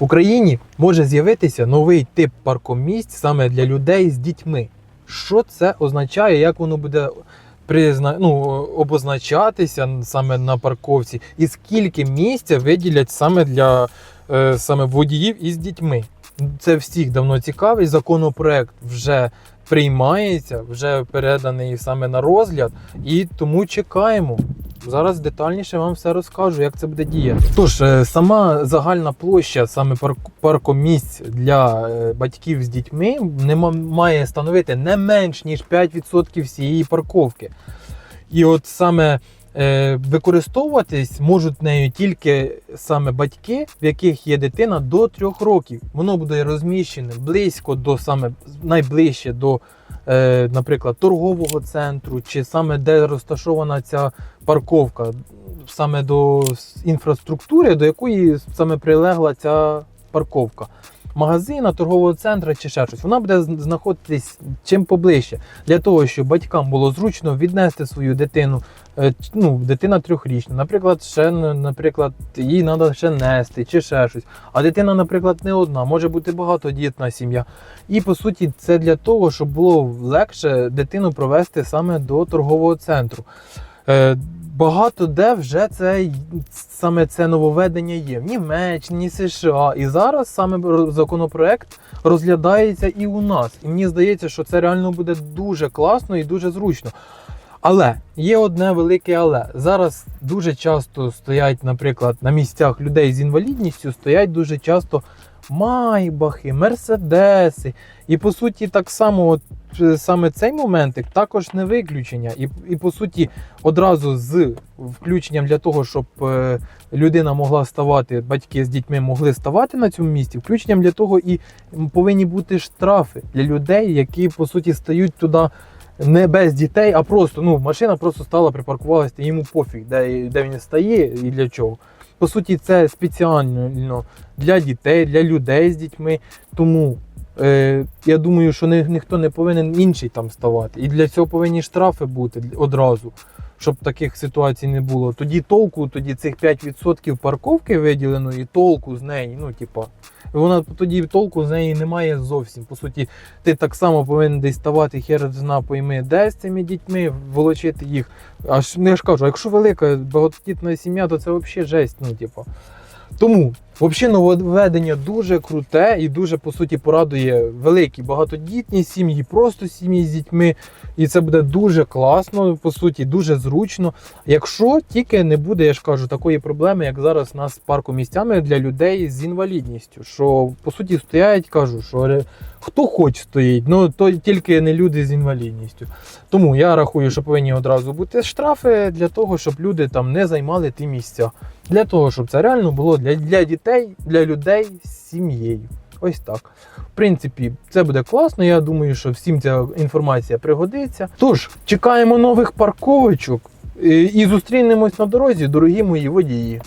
В Україні може з'явитися новий тип паркомісць саме для людей з дітьми. Що це означає, як воно буде призна... ну, обозначатися саме на парковці, і скільки місця виділять саме для е, саме водіїв із дітьми? Це всіх давно цікавий. Законопроект вже приймається, вже переданий саме на розгляд, і тому чекаємо. Зараз детальніше вам все розкажу, як це буде діяти. Тож, е, сама загальна площа саме паркомісць для е, батьків з дітьми не має становити не менш ніж 5% всієї парковки. І от саме е, використовуватись можуть нею тільки саме батьки, в яких є дитина до 3 років. Воно буде розміщене близько до саме найближче до, наприклад, торгового центру, чи саме де розташована ця парковка, саме до інфраструктури, до якої саме прилегла ця парковка. Магазина, торгового центру чи ще щось. Вона буде знаходитись чим поближче для того, щоб батькам було зручно віднести свою дитину. е, Ну, дитина трьохрічна, наприклад, ще наприклад, їй треба ще нести чи ще щось. А дитина, наприклад, не одна, може бути багатодітна сім'я. І по суті, це для того, щоб було легше дитину провести саме до торгового центру. Багато де вже це саме це нововведення є в Німеччині, США. І зараз саме законопроект розглядається і у нас. І мені здається, що це реально буде дуже класно і дуже зручно. Але є одне велике але. Зараз дуже часто стоять, наприклад, на місцях людей з інвалідністю стоять дуже часто майбахи, мерседеси. І по суті, так само, от, е, саме цей моментик також не виключення. І, і по суті, одразу з включенням для того, щоб е, людина могла ставати, батьки з дітьми могли ставати на цьому місці, включенням для того і повинні бути штрафи для людей, які по суті стають туди. Не без дітей, а просто ну машина просто стала, припаркувалася, йому пофіг, де, де він стає і для чого. По суті, це спеціально для дітей, для людей з дітьми. Тому е, я думаю, що ні, ніхто не повинен інший там ставати. І для цього повинні штрафи бути одразу, щоб таких ситуацій не було. Тоді толку, тоді цих 5% парковки виділеної, толку з неї, ну, типа, вона тоді толку з неї немає зовсім. По суті, ти так само повинен десь ставати хер зна пойми, де з цими дітьми, волочити їх. Аж ну, я ж кажу, якщо велика багатодітна сім'я, то це взагалі жесть. Ну, типу. Тому взагалі нововведення дуже круте і дуже по суті порадує великі багатодітні сім'ї, просто сім'ї з дітьми. І це буде дуже класно, по суті, дуже зручно. Якщо тільки не буде, я ж кажу, такої проблеми, як зараз у нас з паркомісцями для людей з інвалідністю. Що по суті стоять, кажу, що хто хоч стоїть, ну то тільки не люди з інвалідністю. Тому я рахую, що повинні одразу бути штрафи для того, щоб люди там не займали ті місця. Для того, щоб це реально було для, для дітей, для людей з сім'єю. Ось так. В принципі, це буде класно. Я думаю, що всім ця інформація пригодиться. Тож, чекаємо нових парковочок е, і зустрінемось на дорозі, дорогі мої водії.